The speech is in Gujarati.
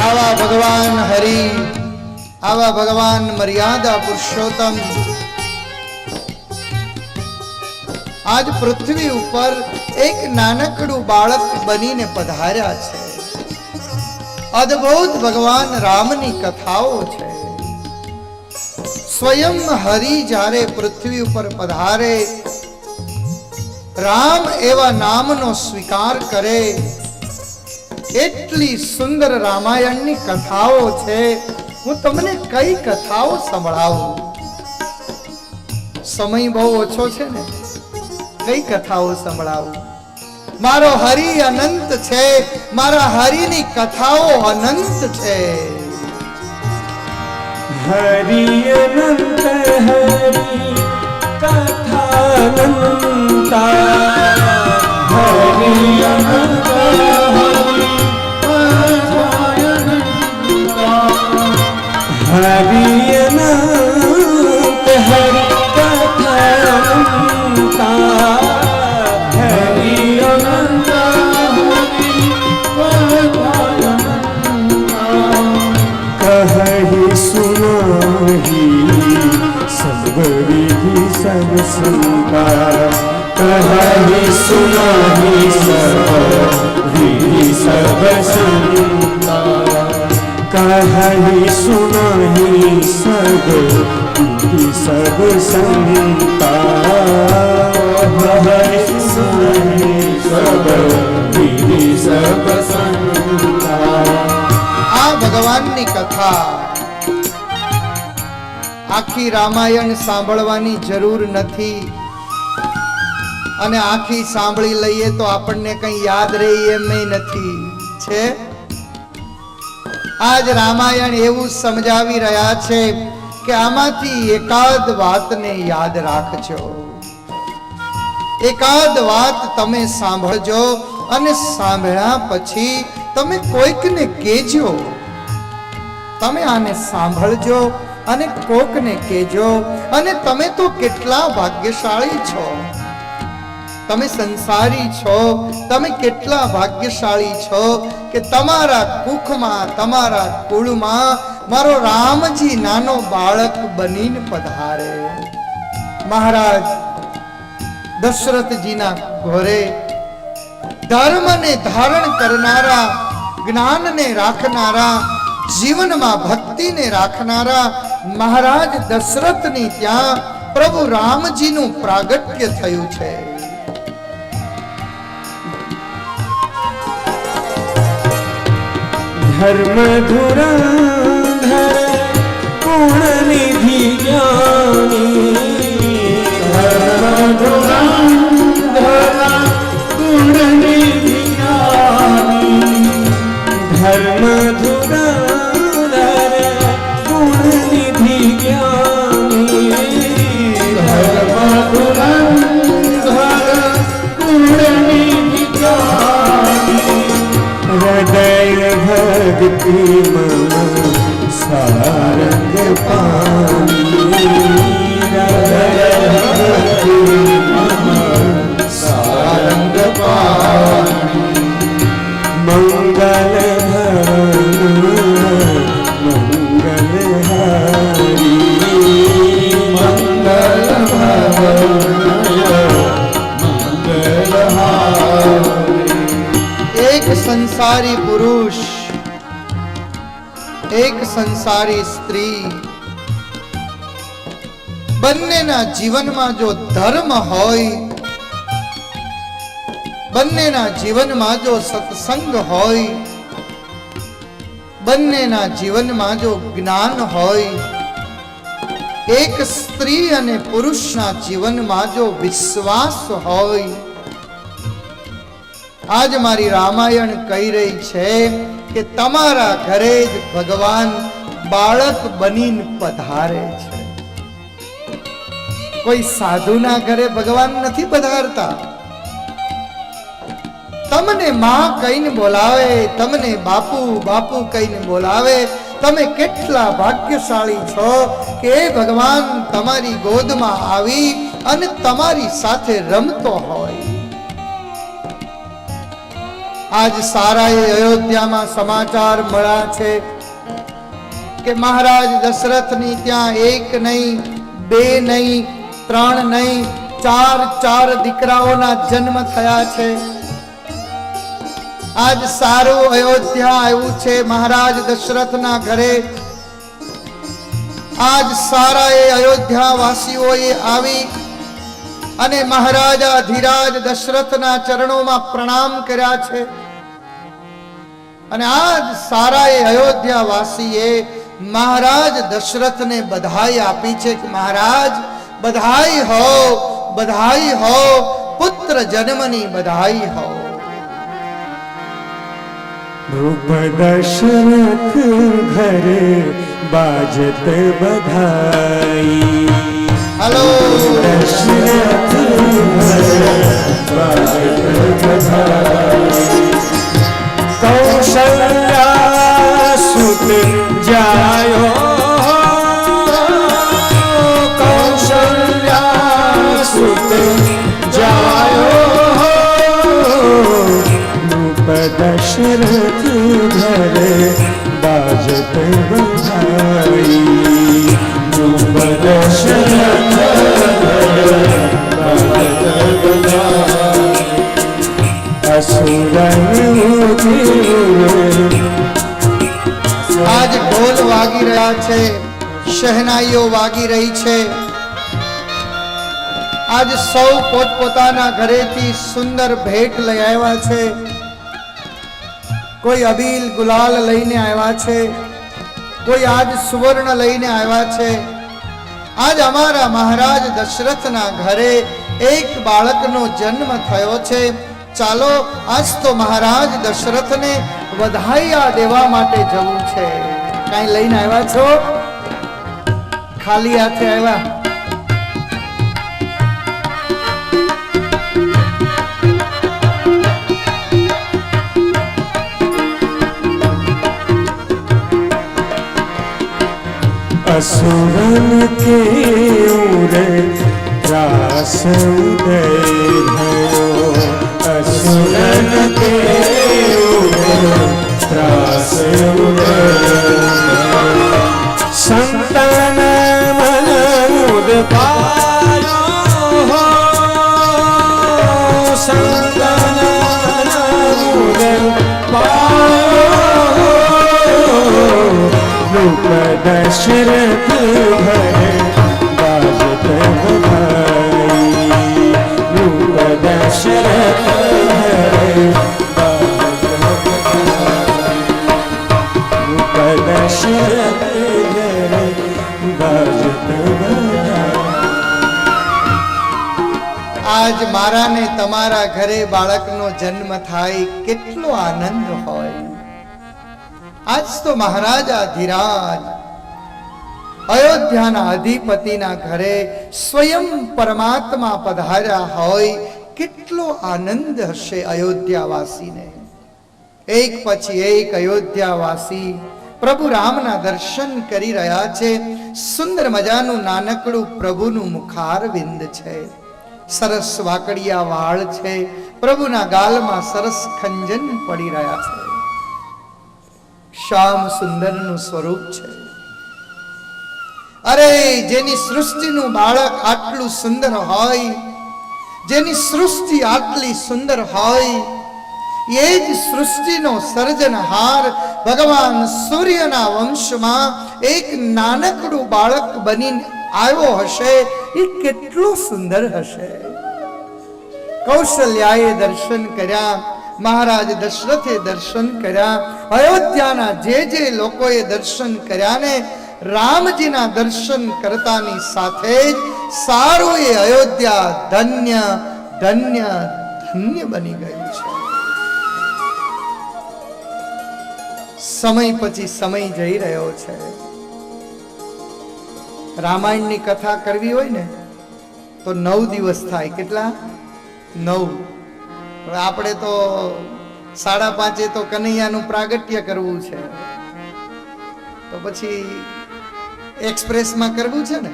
આવા ભગવાન હરિ, આવા ભગવાન મર્યાદા પુરુષોત્તમ. આજ પૃથ્વી ઉપર એક નાનકડું બાળક બનીને પધાર્યા છે. અદ્ભુત ભગવાન રામની કથાઓ છે. સ્વયં હરિ જ્યારે પૃથ્વી ઉપર પધારે રામ એવા નામનો સ્વીકાર કરે. એટલી સુંદર રામાયણની કથાઓ છે. હું તમને કઈ કથાઓ સંભળાવું? સમય બહુ ઓછો છે ને? કઈ કથાઓ સંભળાવું? મારો હરિ અનંત છે. મારા હરિની કથાઓ અનંત છે. હરિ અનંત કહી સુનાહી સર્વ વિધિ સર્વ સંતા કહી સુનાહી સર્વ વિધિ સર્વ સંતા આ ભગવાનની કથા. આખી રામાયણ સાંભળવાની જરૂર નથી. અને આખી સાંભળી લઈએ તો આપણને કંઈ યાદ રહે એમ નથી. છે? આજ રામાયણ એવું સમજાવી રહ્યા છે કે આમાંથી એકાદ વાતને યાદ રાખજો. એકાદ વાત તમે સાંભળજો અને સાંભળ્યા પછી તમે કોઈકને કહેજો. તમે આને સાંભળજો અને કોકને કહેજો અને તમે તો કેટલા ભાગ્યશાળી છો. તમે સંસારી છો, તમે કેટલા ભાગ્યશાળી છો કે તમારા કુખમાં, તમારા કુળમાં મારો રામજી નાનો બાળક બનીને પધારે. મહારાજ, દશરથજીના ઘોરે ધર્મને ધારણ કરનારા, જ્ઞાનને રાખનારા, જીવનમાં ભક્તિને રાખનારા મહારાજ દશરથની ત્યાં પ્રભુ રામજીનું પ્રાગટ્ય થયું છે. ધર્મ ધુરંધર પૂર્ણ નિધિ જ્ઞાની. મન સારંગ પાણી સારંગ પાણી મંગલ સંસારી પુરુષ એક સંસારી સ્ત્રી. બંનેના જીવનમાં જો ધર્મ હોય, બંનેના જીવનમાં જો સત્સંગ હોય, બંનેના જીવનમાં જો જ્ઞાન હોય, એક સ્ત્રી અને પુરુષના જીવનમાં જો વિશ્વાસ હોય આજ મારી રામાયણ કહી રહી છે કે તમારા ઘરે જ ભગવાન બાળક બનીને પધારે છે. કોઈ સાધુના ઘરે ભગવાન નથી પધારતા? તમને માં કહીને બોલાવે, તમને બાપુ બાપુ કહીને બોલાવે, તમે કેટલા ભાગ્યશાળી છો કે ભગવાન તમારી ગોદમાં આવી અને તમારી સાથે રમતો હોય. આજ સારા એ અયોધ્યામાં સમાચાર મળ્યા છે કે મહારાજ દશરથની ત્યાં એક નહીં, બે નહીં, ત્રણ નહીં, ચાર ચાર દીકરાઓના જન્મ થયા છે. આજ સારું અયોધ્યા આવ્યું છે મહારાજ દશરથના ઘરે. આજ સારા એ અયોધ્યા વાસીઓએ આવી અને મહારાજા ધીરાજ દશરથના ચરણોમાં પ્રણામ કર્યા છે. અને આજ સારા એ અયોધ્યા વાસીએ મહારાજ દશરથને બધાઈ આપી છે કે મહારાજ બધાઈ હો બધાઈ હો પુત્ર જન્મની બધાઈ હો. રૂપ દશરથ ઘરે બાજત બધાઈ. હલો. દશરથ ઘરે બાજત બધાઈ. કૌશલ્યા સુત જાયો. કૌશલ્યા સુત જાયો. દશરથ ઘરે બાજત રૂપ દશરથ આજ ઢોલ વાગી રહ્યા છે, શહેનાઈઓ વાગી રહી છે. આજ સૌ પોતપોતાના ઘરેથી સુંદર ભેટ લઈ આવ્યા છે. કોઈ અબીલ ગુલાલ લઈને આવ્યા છે, કોઈ આજ સુવર્ણ લઈને આવ્યા છે. આજ અમારા મહારાજ દશરથના ઘરે એક બાળકનો જન્મ થયો છે. ચાલો આજ તો મહારાજ દશરથને વધાઈયા દેવા માટે જવું છે કાંઈ લઈને આવ્યા છો ખાલી હાથે આવ્યા असुरन के उर રાસ ઉદય થયો અસુરન તે ત્રાસ ઉદય સંતાન મન ઉદપાયો સંતાન મન ઉદપાયો રૂપ દશરથ ભય આજ મારા ને તમારા ઘરે બાળકનો જન્મ થાય કેટલો આનંદ હોય. આજ તો મહારાજા ધીરાજ અયોધ્યાના અધિપતિના ઘરે સ્વયં પરમાત્મા પધાર્યા હોય કેટલો આનંદ હશે અયોધ્યાવાસીને. એક પછી એક અયોધ્યાવાસી પ્રભુ રામના દર્શન કરી રહ્યા છે. સુંદર મજાનું નાનકડું પ્રભુનું મુખારવિંદ છે. સરસ વાકડિયા વાળ છે. પ્રભુના ગાલમાં સરસ ખંજન પડી રહ્યા છે. શ્યામ સુંદરનું સ્વરૂપ છે. અરે, જેની સૃષ્ટિનું બાળક આટલું સુંદર હોય, જેની સૃષ્ટિ આટલી સુંદર હોય એ જ સૃષ્ટિનો સર્જનહાર ભગવાન સૂર્યના વંશમાં એક નાનકડું બાળક બનીને આવ્યો હશે એ કેટલું સુંદર હશે કૌશલ્યાએ દર્શન કર્યા મહારાજ દશરથે દર્શન કર્યા અયોધ્યાના જે જે લોકોએ દર્શન કર્યા ને રામજીના દર્શન કરતાની સાથે જ સારું એ અયોધ્યા ધન્ય ધન્ય ધન્ય બની ગયું છે સમય પછી સમય જઈ રહ્યો છે. રામાયણની કથા કરવી હોય ને, તો નવ દિવસ થાય. કેટલા? નવ. હવે આપણે તો સાડા પાંચે તો કનૈયાનું પ્રાગટ્ય કરવું છે. તો પછી એક્સપ્રેસમાં કરવું છે ને?